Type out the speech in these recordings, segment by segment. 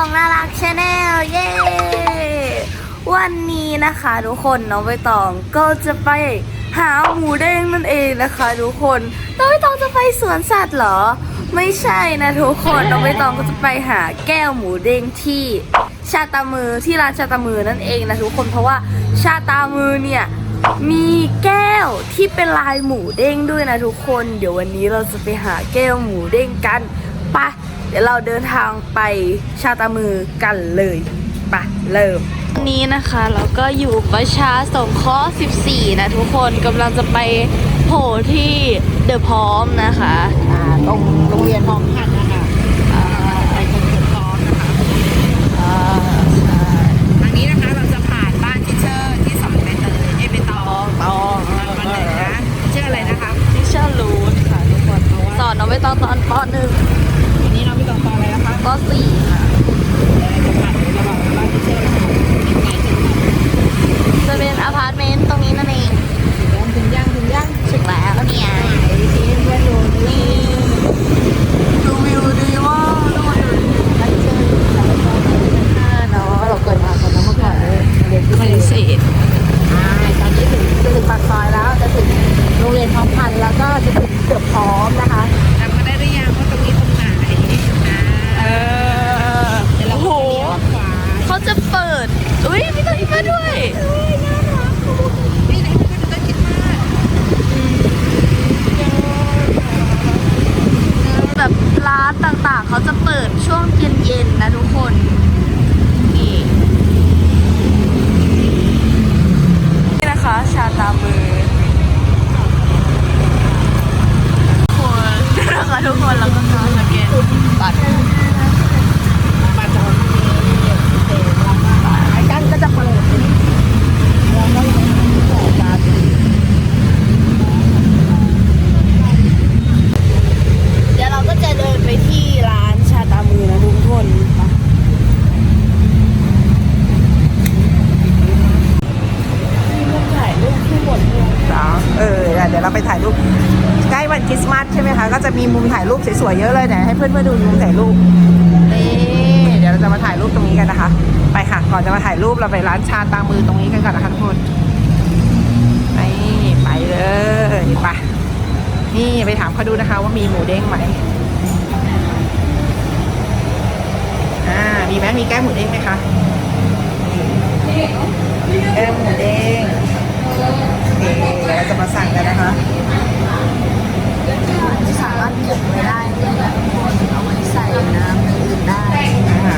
องน่ารักชาแนลเย้วันนี้นะคะทุกคนน้องใบตองก็จะไปหาหมูเด้งนั่นเองนะคะทุกคนน้องใบตองจะไปสวนสัตว์เหรอ ไม่ใช่นะทุกคนน้องใบตองก็จะไปหาแก้วหมูเด้งที่ชาตามือที่ร้านชาตามือนั่นเองนะทุกคนเพราะว่าชาตามือเนี่ยมีแก้วที่เป็นลายหมูเด้งด้วยนะทุกคน เดี๋ยววันนี้เราจะไปหาแก้วหมูเด้งกันไป เดี๋ยวเราเดินทางไปชาตามือกันเลยปะเริ่มนี้นะคะเราก็อยู่ประชาสงเคราะห์ 14 นะทุกคนกำลังจะไปโผล่ที่เดอะพร้อมนะคะอ่าตรงโรงเรียนพร้อมพันนะคะอ่าไปตรงเดอะพ้อมนะคะอ่าทางนี้นะคะเราจะผ่านบ้านทิเชอร์ที่สอนใบเตยเอยใบตองตองวันไหนนะชื่ออะไรนะคะ ที่เชื่อรูทค่ะทุกคนสอนน้องใบตองตอนป .1 ก็สี่อะค่ะจะเป็นอพาร์ตเมนต์ตรงนี้นั่นเองถึงย่างถึงย่างถึงแล้วเนี่ยนี่ดูวิวดีว่าดูวิวดีเราเกิดมาตอนนั้นเมื่อก่อนเลยเด็กที่ ร้านต่างๆ เขาจะเปิดช่วงเย็นๆนะทุกคนนี่นี่นะคะ ชาตามือคนนะคะทุกคนแล้วก็มาสแกนบัตร มาจอดไอ้กั้นก็จะเปิดแล้วก็ยังไม่เปิดการ เดี๋ยวเราก็จะเดินไปที่ร้านชาตามือนะทุกคนไปมีมุมถ่ายรูปที่หมดเลย เออเดี๋ยวเราไปถ่ายรูปใกล้วันคริสต์มาสใช่ไหมคะ ก็จะมีมุมถ่ายรูปส วยๆเยอะเลยเนี่ให้เพื่อนๆดูมุมถ่ายรูปนี่เดี๋ยวเราจะมาถ่ายรูปตรงนี้กันนะคะ ไปค่ะ ก่อนจะมาถ่ายรูปเราไปร้านชาตามมือตรงนี้กันก่อนนะคะทุกคนไปไปเลยไปนี่ไปถามเขาดูนะคะ ว่ามีหมูเด้งไหมอ่ามีไหมมีแก้วหมูเด้งไหมคะแก้วหมูเด้งโอเคเดี๋ยวเราจะมาสั่งกันนะคะารถเก็บไว้ได้ด้วยแบบเอาไว้ใส่น้ำอื่นได้อ่า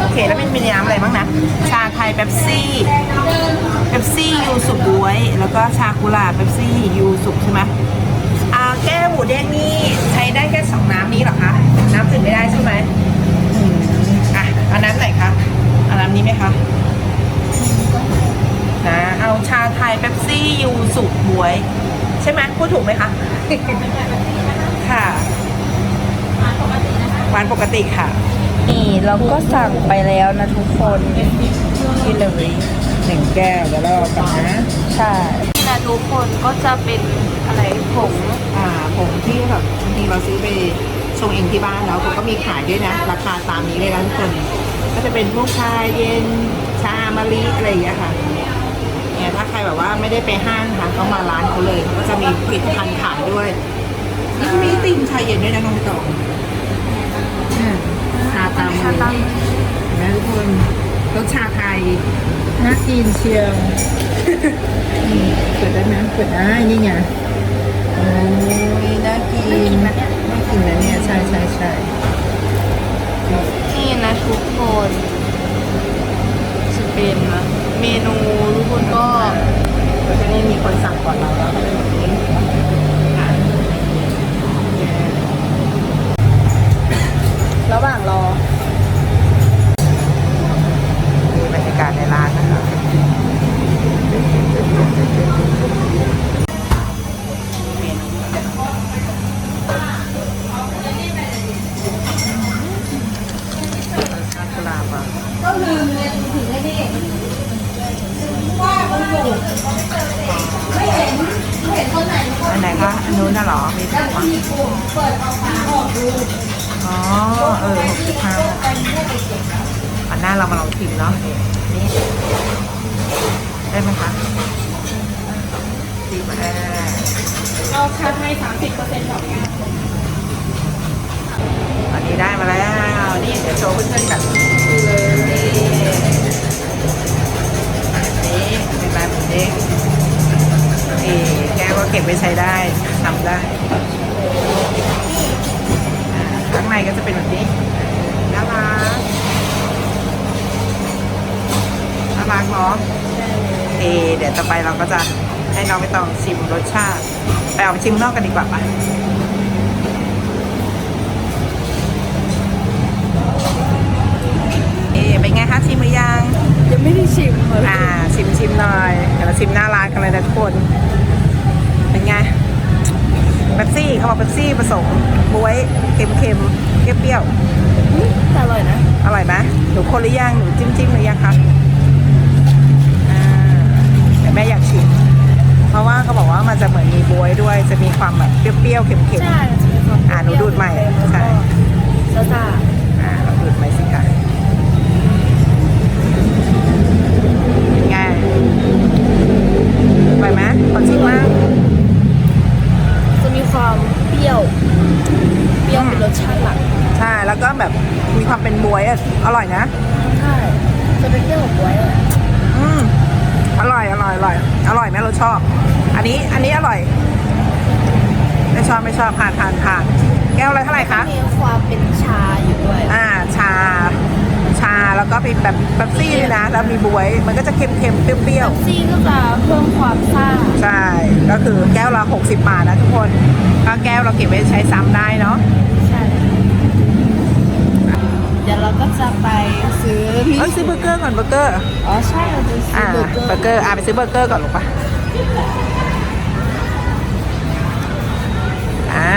โอเค แล้วมันมีน้ำอะไรบ้างนะ ชาไทยเป๊ปซี่เป๊ปซี่ยูสุบวย แล้วก็ชากุหลาบเป๊ปซี่ยูสุใช่ไหมอ่าแก้วหมูแดงนี่ใช้ได้แค่สองน้ำนี้เหรอคะ น้ำอื่นไม่ได้ใช่ไหมอืมอะเอาน้ำไหนคะเอาน้ำนี้ไหมคะนะเอาชาไทยเป๊ปซี่ยูสุบวย ใช่ไหมพูดถูกไหมคะ หวานปกติค่ะ นี่เราก็สั่งไปแล้วนะทุกคนที่เลยหนึ่งแก้วเดี๋ยวเราเอากลับนะ ใช่นี่นะทุกคนก็จะเป็นอะไรผงอ่าผงที่แบบบางทีเราซื้อไปชงเองที่บ้านแล้วเขาก็มีขายด้วยนะ ราคาตามนี้เลยนะทุกคน ก็จะเป็นพวกชาเย็นชามะลิอะไรอย่างเงี้ยค่ะเนี่ยถ้าใครแบบว่าไม่ได้ไปห้างค่ะก็มาร้านเขาเลยเขาก็จะมีผลิตภัณฑ์ขายด้วยนี่ก็มีติ่มชาเย็นด้วยนะน้องต่ออืมชา ตามมือเห็นไหมทุกคนรสชาไทยน่ากินเชียวเปิดได้ไหมเปิดได้นี่ไงโอ้ยน่ากินน่ากินนะเนี่ยน่ากินนะเนี่ยใช่ใช่ใช่นี่นะทุกคนจะเป็นนะเมนูทุกคนก็ อันไหนคะอันนู้นน่ะเหรอ มีถุงปะอ๋ออ๋อ เออหกสิบห้าอันหน้าเรามาลองชิมเนาะนี่ได้ไหมคะชิมแอร์เอาชาไทยสามสิบเปอร์เซ็นต์ดอกงานอันนี้ได้มาแล้ว นี่เดี๋ยวโชว์เพื่อนๆกันนี่เป็นลายหมูเด้งนี่แก้วก็เก็บไว้ใช้ได้ทำได้ข้างในก็จะเป็นแบบนี้น่ารักน่ารักเนาะเอเดี๋ยวต่อไปเราก็จะให้น้องไปตองชิมรสชาติ ไปเอาไปชิมนอกกันดีกว่าปะ อ่าชิมชิมหน่อยเดี๋ยวเราชิมหน้าร้านกันเลยนะทุกคน เป็นไงเป๊ปซี่เขาบอกเป๊ปซี่ผสมบวยเค็มเค็มๆเปรี้ยวแต่อร่อยนะๆอร่อยไหมหนูคนหรือยังหนูจิ้มจิ้มหรือยังคะอ่าแต่แม่อยากชิม เพราะว่าเขาบอกว่ามันจะเหมือนมีบวยด้วย จะมีความแบบเปรี้ยวๆเค็มใช่มันจะมีความอะหนูดูดใหม่ใช่แล้วก็ซ่าๆอ่าเรา อันนี้อันนี้อร่อย ไม่ชอบไม่ชอบผ่านผ่านผ่านแก้วอะไรเท่าไหร่คะมีความเป็นชาอยู่ด้วย อ่าชา ชาแล้วก็เป็นแบบแบบซี่ด้วยนะ แล้วมีบวย มันก็จะเค็มเค็มๆเปรี้ยวซี่ก็จะเพิ่มความซ่าๆใช่ ก็คือแก้วละ60 บาทนะทุกคนถ้าแก้วเราเก็บไว้ใช้ซ้ำได้เนาะใช่เดี๋ยวเราก็จะไปซื้อเอ้ยซื้อเบอร์เกอร์ก่อนเบอร์เกอร์ อ๋อใช่เราจะซื้อ่าอเบอร์เกอร์ เบอร์เกอร์ อ่าไปซื้อเบอร์เกอร์ก่อนลูกป อ่า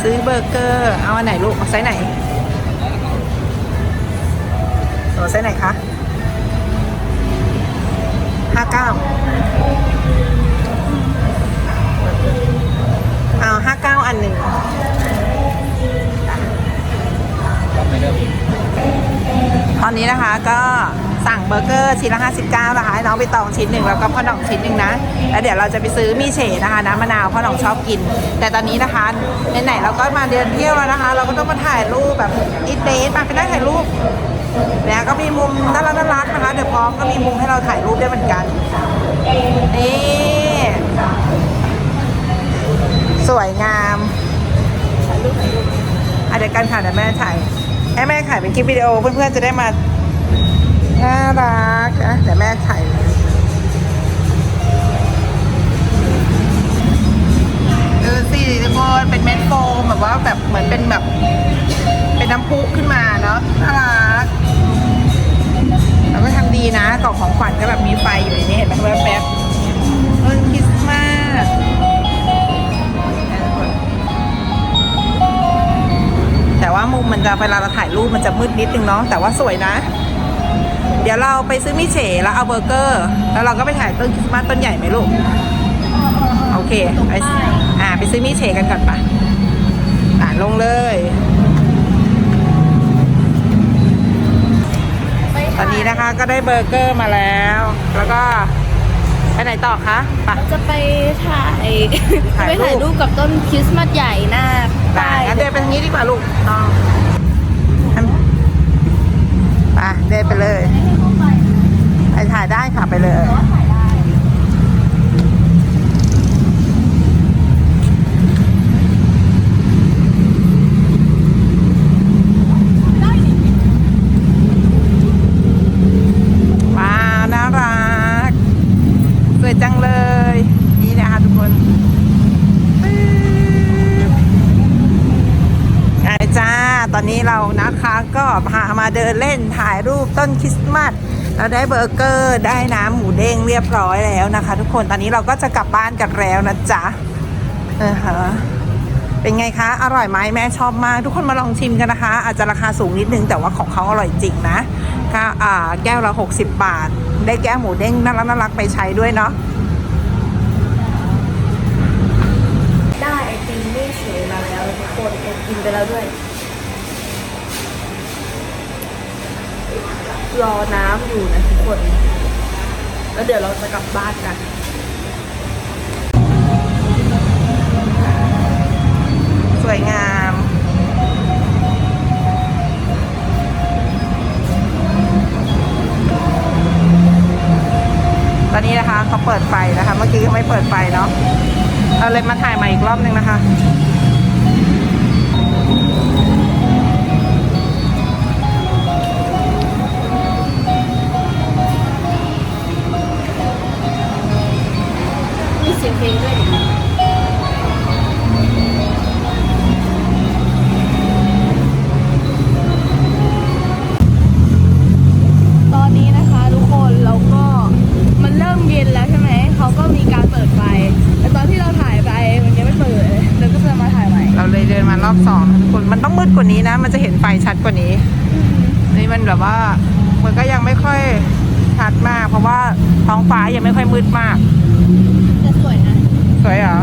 ซื้อเบอร์เกอร์ เอาอันไหนลูกเอาไซส์ไหนเอาไซส์ไหนคะห้าเก้าเอาห้าเก้าอันหนึ่งตอนนี้นะคะก็สั่ง เบอร์เกอร์ชิ้นละ59นะคะให้น้องไปตองชิ้นหนึ่งแล้วก็พ่อหน่องชิ้นหนึ่งนะแล้วเดี๋ยวเราจะไปซื้อมีเฉดนะคะน้ำมะนาวพ่อหน่องชอบกิน แต่ตอนนี้นะคะไหนๆเราก็มาเดินเที่ยวแล้วนะคะ เราก็ต้องมาถ่ายรูปแบบอินเดทมาไปนั่งถ่ายรูปเนี่ยก็มีมุมน่ารักน่ารักนะคะเดี๋ยวพร้อมก็มีมุมให้เราถ่ายรูปได้เหมือนกันนี่สวยงามอะเดี๋ยวกันค่ะเดี๋ยวแม่ถ่ายให้แม่ถ่ายเป็นคลิปวิดีโอเพื่อนๆจะได้มา น่ารักนะเดี๋ยวแม่ถ่ายดูสิทุกคนเป็นเม็ดโฟมแบบว่าแบบเหมือนเป็นแบบ เป็นน้ำพุขึ้นมาเนาะน่ารักแล้วก็ทำดีนะกล่องของขวัญก็แบบมีไฟอยู่ในนี้เห็นไหมแป๊บๆต้นคริสต์มาสนะทุกแต่ว่ามุมมันจะเวลาเราถ่ายรูปมันจะมืดนิดนึงเนาะแต่ว่าสวยนะ เดี๋ยวเราไปซื้อมิเฉแล้วเอาเบอร์เกอร์ แล้วเราก็ไปถ่ายต้นคริสต์มาสต้นใหญ่ไหมลูก โอเคไปอ่าไปซื้อมิเฉกันก่อนปะอ่าลงเลย ตอนนี้นะคะก็ได้เบอร์เกอร์มาแล้ว แล้วก็ไปไหนต่อคะไปจะไปถ่ายถ่ายรูปไปถ่ายรูปกับต้นคริสต์มาสใหญ่หน้าไปป้ายงั้นเดินไปทางนี้ดีกว่าลูก ไปเดินไปเลย ไปถ่ายได้ค่ะไปเลย ว้าว น่ารัก สวยจังเลย นี่นะคะทุกคนปึ๊บใช่จ้า ตอนนี้เรานะคะก็ พามาเดินเล่นถ่ายรูปต้นคริสต์มาสเราได้เบอร์เกอร์ได้น้ำหมูเด้งเรียบร้อยแล้วนะคะ ทุกคนตอนนี้เราก็จะกลับบ้านกันแล้วนะจ๊ะเออฮะเป็นไงคะ อร่อยไหมแม่ชอบมาก ทุกคนมาลองชิมกันนะคะ อาจจะราคาสูงนิดนึงแต่ว่าของเขาอร่อยจริงนะก็อ่าแก้วละ 60 บาท ได้แก้วหมูเด้งน่ารักน่ารักไปใช้ด้วยเนาะได้ไอติมนี่เฉยมาแล้วทุกคนไอติมไปแล้วด้วย รอน้ำอยู่นะทุกคน แล้วเดี๋ยวเราจะกลับบ้านกันสวยงาม ตอนนี้นะคะเขาเปิดไฟนะคะ เมื่อกี้เขาไม่เปิดไฟเนาะเราเลยมาถ่ายใหม่อีกรอบนึงนะคะ เสียงเพลงด้วยตอนนี้นะคะทุกคนเราก็มันเริ่มเย็นแล้วใช่ไหม เขาก็มีการเปิดไฟ แต่ตอนที่เราถ่ายไปมันยังไม่เปิดเลยเราก็จะมาถ่ายใหม่ เราเลยเดินมารอบสองนะทุกคน มันต้องมืดกว่านี้นะ มันจะเห็นไฟชัดกว่านี้ นี่มันแบบว่า มันก็ยังไม่ค่อยชัดมาก เพราะว่าท้องฟ้ายังไม่ค่อยมืดมาก สวยนะ สวยเหรอ